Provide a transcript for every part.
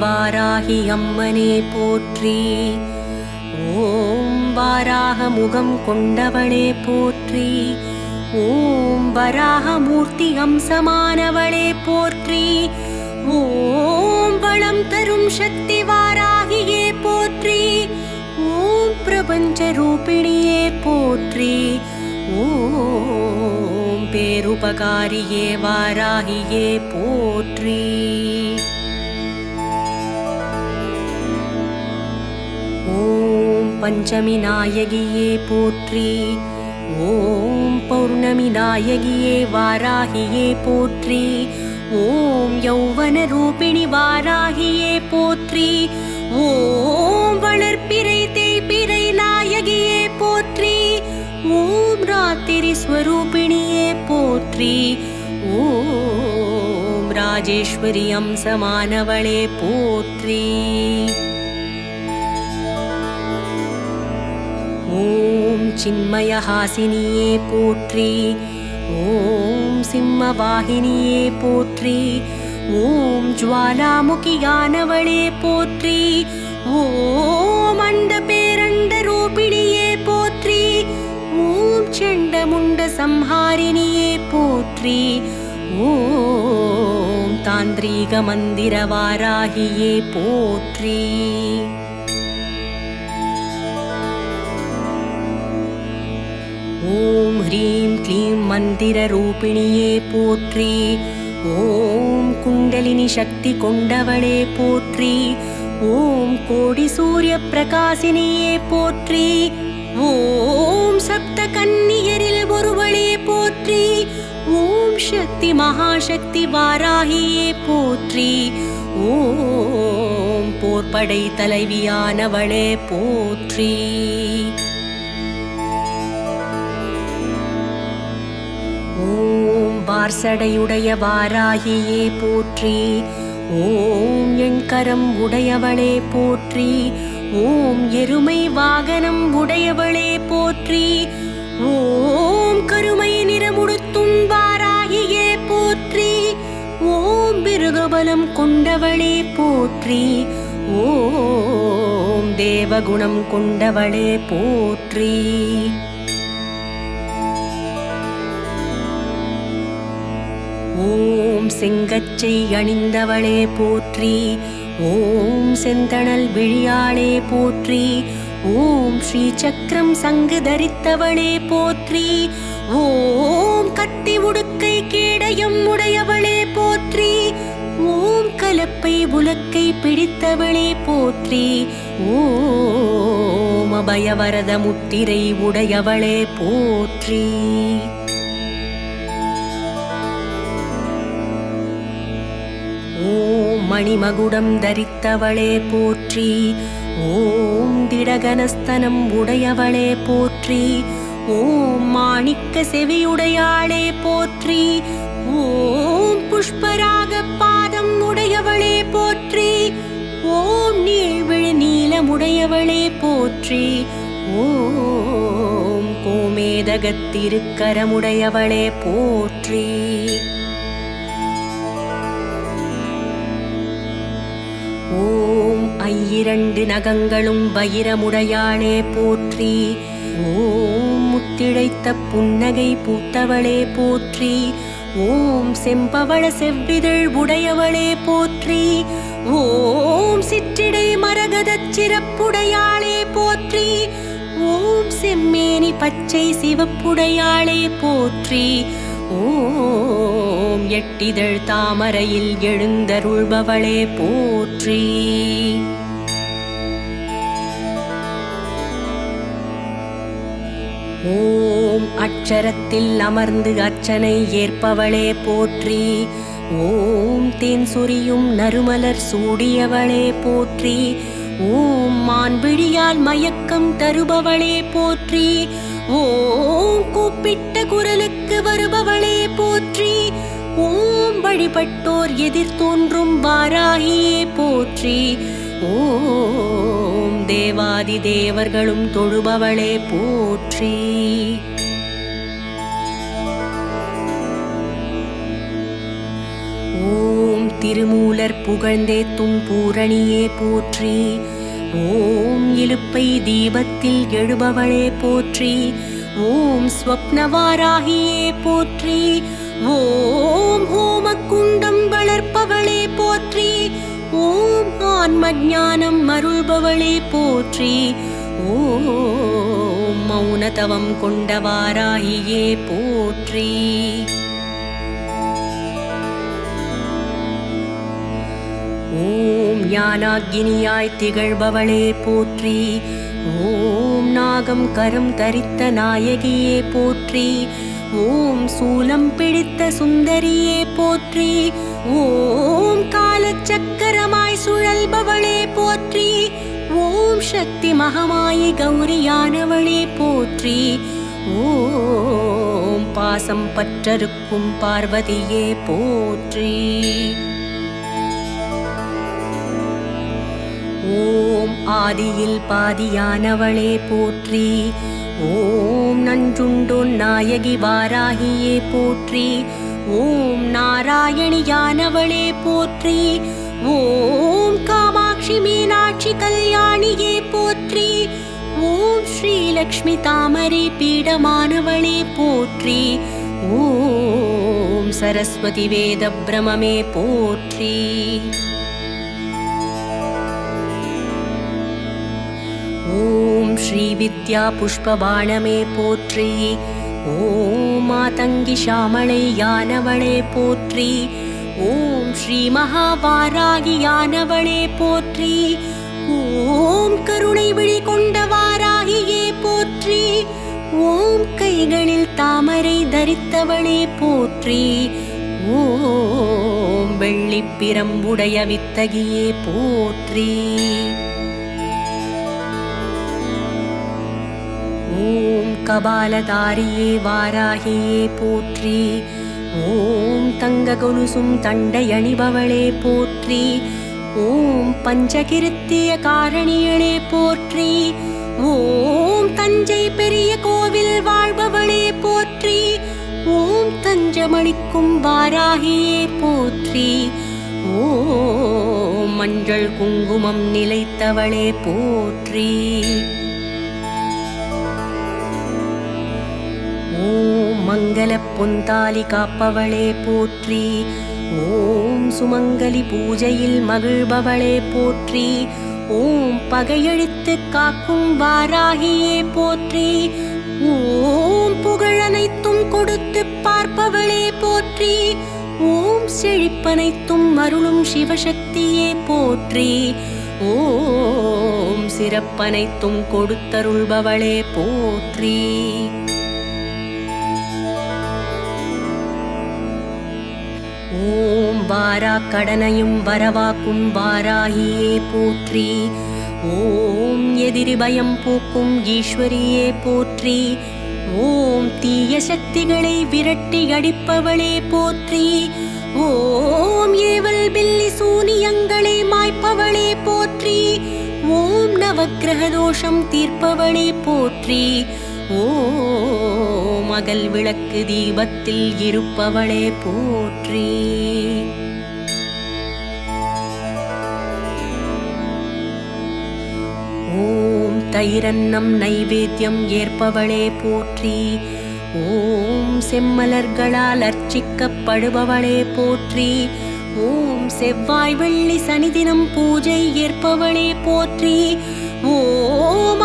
வாராகி அம்மனே போற்றி. ஓம் வாராக முகம் கொண்டவளே போற்றி. ஓம் வராகமூர்த்தி அம்சமானவளே போற்றி. ஓம் வளம் தரும் சக்தி வாராகியே போற்றி. ஓம் பிரபஞ்ச ரூபிணியே போற்றி. ஓம் பேருபகாரியே வாராகியே போற்றி. பஞ்சமி நாயகியே போற்றி. ஓம் பௌர்ணமி நாயகியே வாராகியே போற்றி. ஓம் யௌவன ரூபிணி வாராகியே போற்றி. ஓம் வளர்ப்பிறை தேய்பிறை நாயகியே போற்றி. ஓம் ராத்திரி ஸ்வரூபிணியே போற்றி. ஓம் ராஜேஸ்வரி அம்சமானவளே போற்றி. ஓம் சின்மயஹாசினியே போற்றி. ஓம் சிம்மவாகினியே போற்றி. ஓம் ஜுவாலாமுகியானவளே போற்றி. ஓம் அண்ட பேரண்ட ரூபிணியே போற்றி. ஓம் சண்டமுண்ட சம்ஹாரிணியே போற்றி. ஓம் தாந்திரீக மந்திர வாராகியே போற்றி. ஓம் ஹ்ரீம் க்ளீம் மந்திர ரூபிணியே போற்றி. ஓம் குண்டலினி சக்தி கொண்டவளே போற்றி. ஓம் கோடி சூரிய பிரகாசினியே போற்றி. ஓம் சப்த கன்னியரில் ஒருவளே போற்றி. ஓம் சக்தி மகாசக்தி வாராகியே போற்றி. ஓம் போர்படை தலைவியானவளே போற்றி. பார்சடையுடைய வாராகியே போற்றி. ஓம் என் கரம் உடையவளே போற்றி. ஓம் எருமை வாகனம் உடையவளே போற்றி. ஓம் கருமை நிறமுடுத்தும் வாராகியே போற்றி. ஓம் மிருகபலம் கொண்டவளே போற்றி. ஓம் தேவகுணம் கொண்டவளே போற்றி. ஓம் செங்கச்சை அணிந்தவளே போற்றி ஓம் செந்தணல் விழியாளே போற்றி ஓம் ஸ்ரீ சக்கரம் சங்கு தரித்தவளே போற்றி ஓம் கத்தி உடுக்கை கேடயம் உடையவளே போற்றி ஓம் கலப்பை உலக்கை பிடித்தவளே போற்றி ஓம் அபயவரத முத்திரை உடையவளே போற்றி. மணிமகுடம் தரித்தவளே போற்றி. ஓம் திடகனஸ்தனம் உடையவளே போற்றி. ஓம் மாணிக்க செவியுடையாளே போற்றி. ஓம் புஷ்பராக பாதம் உடையவளே போற்றி. ஓம் நீழ்விழி நீலமுடையவளே போற்றி. ஓம் கோமேதகத்திருக்கரமுடையவளே போற்றி. ஓம் ஐயிரண்டு நகங்களும் வைரமுடையாளே போற்றி. ஓம் முத்திழைத்த புன்னகை பூத்தவளே போற்றி. ஓம் செம்பவள செவ்விதழ் உடையவளே போற்றி. ஓம் சிற்றிடை மரகதச் சிறப்புடையாளே போற்றி. ஓம் செம்மேனி பச்சை சிவப்புடையாளே போற்றி. ஓம். எட்டிதழ் தாமரையில் எழுந்தருள்பவளே போற்றி. ஓம். அட்சரத்தில் அமர்ந்து அர்ச்சனை ஏற்பவளே போற்றி. ஓம். தேன் சொரியும் நறுமலர் சூடியவளே போற்றி. ஓம். மான்பிழியால் மயக்கம் தருபவளே போற்றி. ஓம். கூப்பிட்டு குரலுக்கு வருபவளே போற்றி. ஓம் வழிபட்டோர் எதிர் தோன்றும் வாராகியே போற்றி. ஓம் தேவாதி தேவர்களும் தொழுபவளே போற்றி. ஓம் திருமூலர் புகழ்ந்தேத்தும் பூரணியே போற்றி. ஓம் இழுப்பை தீபத்தில் எழுபவளே போற்றி. ஓம் ஸ்வப்னவாராகியே போற்றி. ஓம் ஹோமக்குண்டம் வளர்ப்பவளே போற்றி. ஓம் ஆன்ம ஞானம் அருள்பவளே போற்றி. ஓம் மௌனதவம் கொண்டவாராகியே போற்றி. ஓம் ஞானாக்கினியாய் திகழ்பவளே போற்றி. ஓம் நாகம் கரம் தரித்த நாயகியே போற்றி. ஓம் சூலம் பிடித்த சுந்தரியே போற்றி. ஓம் காலச்சக்கரமாய் சுழல்பவளே போற்றி. ஓம் சக்தி மகமாயி கௌரியானவளே போற்றி. ஓம் பாசம் பற்றருக்கும் பார்வதியே போற்றி. ஓம் ஓம் ஆதியில் பாதியானவளே போற்றி. ஓம் நஞ்சுண்டோன் நாயகி வாராகியே போற்றி. ஓம் நாராயணியானவளே போற்றி. ஓம் காமாட்சி மீனாட்சி கல்யாணியே போற்றி. ஓம் ஸ்ரீலக்ஷ்மி தாமரை பீடமானவளே போற்றி. ஓம் சரஸ்வதி வேத பிரமமே போற்றி. ஓம் ஸ்ரீ வித்யா புஷ்பபாணமே போற்றி. ஓம் மாதங்கி ஷாமளை யானவளே போற்றி. ஓம் ஸ்ரீ மகாவாராகி யானவளே போற்றி. ஓம் கருணை விழி கொண்ட வாராகியே போற்றி. ஓம் கைகளில் தாமரை தரித்தவளே போற்றி. ஓம் வெள்ளிப்பிரம்புடைய வித்தகியே போற்றி. ஓம் கபாலதாரியே வாராகியே போற்றி. ஓம் தங்க கொலுசும் தண்டையணிபவளே போற்றி. ஓம் பஞ்சகிருத்திய காரணியளே போற்றி. ஓம் தஞ்சை பெரிய கோவில் வாழ்பவளே போற்றி. ஓம் தஞ்சமளிக்கும் வாராகியே போற்றி. ஓம் மஞ்சள் குங்குமம் நிலைத்தவளே போற்றி. ஓம் பொந்தாலி காப்பவளே போற்றி. ஓம் சுமங்கலி பூஜையில் மகிழ்பவளே போற்றி. ஓம் பகையழித்து காக்கும் வாராகியே போற்றி. ஓம் புகழனைத்தும் கொடுத்து பார்ப்பவளே போற்றி. ஓம் செழிப்பனைத்தும் அருளும் சிவசக்தியே போற்றி. ஓம் சிறப்பனைத்தும் கொடுத்தருள்பவளே போற்றி. வாரா கடனையும் வரவாக்கும் வாராகியே போற்றி. ஓம் எதிரி பயம் போக்கும் ஈஸ்வரியே போற்றி. ஓம் தீய சக்திகளை விரட்டி அடிப்பவளே போற்றி. ஓம் ஏவல் பில்லி சூனியங்களை மாய்ப்பவளே போற்றி. ஓம் நவக்கிரக தோஷம் தீர்ப்பவளே போற்றி. ஓ மகள் விளக்கு தீபத்தில் இருப்பவளே போற்றி. ஓம் தைரன்னம் நைவேத்தியம் ஏற்பவளே போற்றி. ஓம் செம்மலர்களால் அர்ச்சிக்கப்படுபவளே போற்றி. ஓம் செவ்வாய் வெள்ளி சனிதினம் பூஜை ஏற்பவளே போற்றி. ஓம்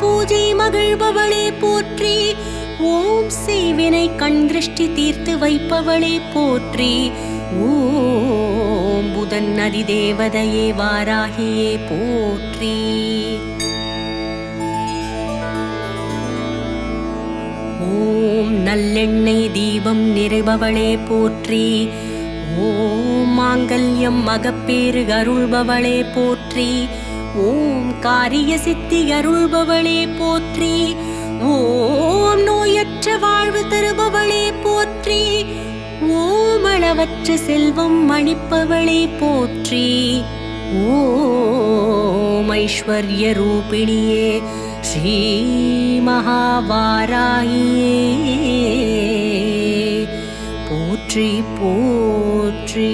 பூஜை மகிழ்பவளே போற்றி. ஓம் செய்வினை கண் திருஷ்டி தீர்த்து வைப்பவளே போற்றி. ஓம் புதன் நதி தேவதையே வாராகியே போற்றி. ஓம் நல்லெண்ணெய் தீபம் நிறைபவளே போற்றி. ஓம் மாங்கல்யம் மகப்பேறு அருள்பவளே போற்றி. ஓம் காரிய சித்தி அருள்பவளே போற்றி. ஓம் நோயற்ற வாழ்வு தருபவளே போற்றி. ஓம் அளவற்ற செல்வம் அளிப்பவளே போற்றி. ஓம் ஐஸ்வர்ய ரூபிணியே ஸ்ரீ மகாவாராயே போற்றி போற்றி.